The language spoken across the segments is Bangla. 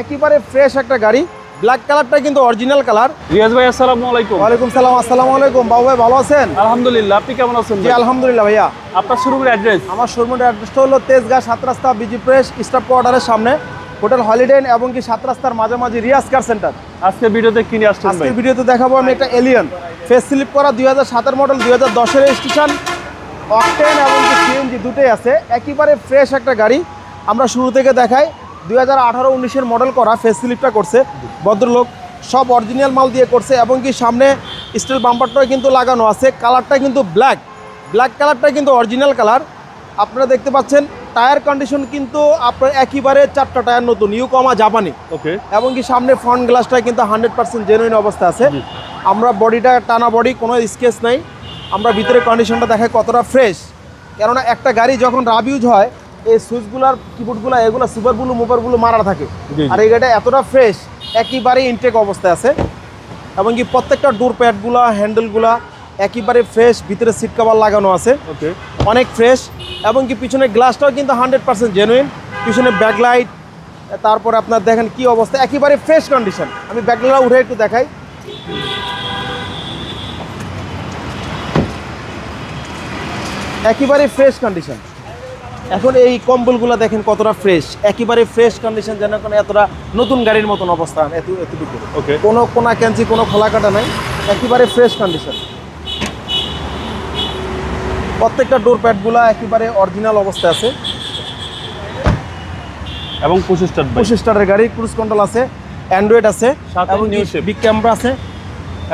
একেবারে ফ্রেশ একটা গাড়ি। ব্ল্যাক কালারটা কিন্তু অরিজিনাল কালার রিয়াজ ভাই আসসালামু আলাইকুম। ওয়ালাইকুম সালাম আসসালামু আলাইকুম। বাবু ভাই ভালো আছেন? আলহামদুলিল্লাহ আপনি কেমন আছেন জি? আলহামদুলিল্লাহ ভাইয়া। আপনার শোরুমের অ্যাড্রেস আমার শোরুমের অ্যাড্রেসটা হলো তেজগাঁ সাত রাস্তা বিজি প্রেস স্টাফ কোয়ার্টারের সামনে। হোটেল হলিডে ইন এবং কি সাত রাস্তার মাঝামাঝি রিয়াজ কার সেন্টার আজকে ভিডিওতে কিনে আসছেন ভাই? আজকের ভিডিওতে দেখাবো আমি একটা এলিয়ন ফেস স্লিপ করা দুই হাজার সাতের মডেল দুই হাজার দশের স্টেশন অকটেন এবং কি সিএনজি দুটোই আছে। একেবারে ফ্রেশ একটা গাড়ি। আমরা শুরু থেকে দেখাই। দুই হাজার আঠারো উনিশের মডেল করা ফেস স্লিপটা করছে। ভদ্রলোক সব অরিজিনাল মাল দিয়ে করছে এবং কি সামনে স্টিল বাম্পারটাও কিন্তু লাগানো আছে। কালারটা কিন্তু ব্ল্যাক ব্ল্যাক কালারটা কিন্তু অরিজিনাল কালার আপনারা দেখতে পাচ্ছেন টায়ার কন্ডিশন কিন্তু আপনার একইবারে চারটা টায়ার নতুন ইউ কমা জাপানি ওকে এবং কি সামনে ফ্রন্ট গ্লাসটা কিন্তু হান্ড্রেড পার্সেন্ট জেনুইন অবস্থা আছে। আমরা বডিটা টানা বডি কোনো স্কেচ নাই। আমরা ভিতরে কন্ডিশনটা দেখাই কতটা ফ্রেশ কেননা একটা গাড়ি যখন রাব ইউজ হয় এই সুইচগুলার কিবোর্ডগুলো এগুলো সুপার ব্লু মুপার ব্লু মারা থাকে। আর এই গাড়িটা এতটা ফ্রেশ একেবারেই ইনটেক অবস্থায় আছে। এবং কি প্রত্যেকটা ডোর প্যাডগুলা হ্যান্ডেলগুলা একেবারে ফ্রেশ ভিতরে সিট কভার লাগানো আছে। ওকে। অনেক ফ্রেশ এবং কি পিছনে গ্লাসটাও কিন্তু হান্ড্রেড পার্সেন্ট জেনুইন পিছনে ব্যাকলাইট তারপরে আপনার দেখেন কি অবস্থা একেবারে ফ্রেশ কন্ডিশন আমি ব্যাকলাইট উঠে একটু দেখাই। একেবারে ফ্রেশ কন্ডিশন এখন এই কম্বলগুলো দেখেন কতটা ফ্রেশ একেবারে ফ্রেশ কন্ডিশন যেন কোনো এতটা নতুন গাড়ির মতন অবস্থান এত এতটুকু। ওকে কোনো কোনা ক্যান্সি কোনো খোলা কাটা নাই একেবারে ফ্রেশ কন্ডিশন প্রত্যেকটা ডোর প্যাডগুলা একেবারে অরিজিনাল অবস্থায় আছে। এবং পঁচিশ স্টার পঁচিশ স্টারের গাড়ি ক্রুজ কন্ট্রোল আছে অ্যান্ড্রয়েড আছে এবং। বিগ ক্যামেরা আছে।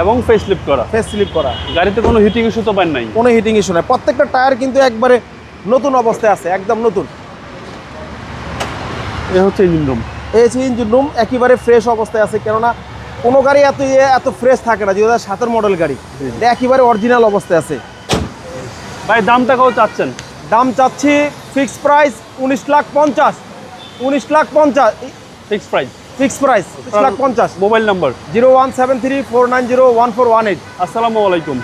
এবং ফেস লিফট করা। ফেস স্লিপ করা। গাড়িতে কোনো হিটিং ইস্যু তো পান নাই। কোনো হিটিং ইস্যু নাই। প্রত্যেকটা টায়ার কিন্তু একবারে নতুন অবস্থায় আছে একদম নতুন। এ হচ্ছে ইঞ্জিন রুম এই হচ্ছে ইঞ্জিন রুম একেবারে ফ্রেশ অবস্থায় আছে কেননা কোনো গাড়ি এত ইয়ে এত ফ্রেশ থাকে না দুই হাজার সাতের মডেল গাড়ি। এটা একেবারে অরিজিনাল অবস্থায় আছে। ভাই দামটা কত চাচ্ছেন? দাম চাচ্ছি ফিক্স প্রাইস উনিশ লাখ পঞ্চাশ। উনিশ লাখ পঞ্চাশ। ফিক্স প্রাইস ফিক্স প্রাইস উনিশ লাখ পঞ্চাশ। Mobile number. Zero one seven three four nine zero one four one eight. আসসালামু আলাইকুম।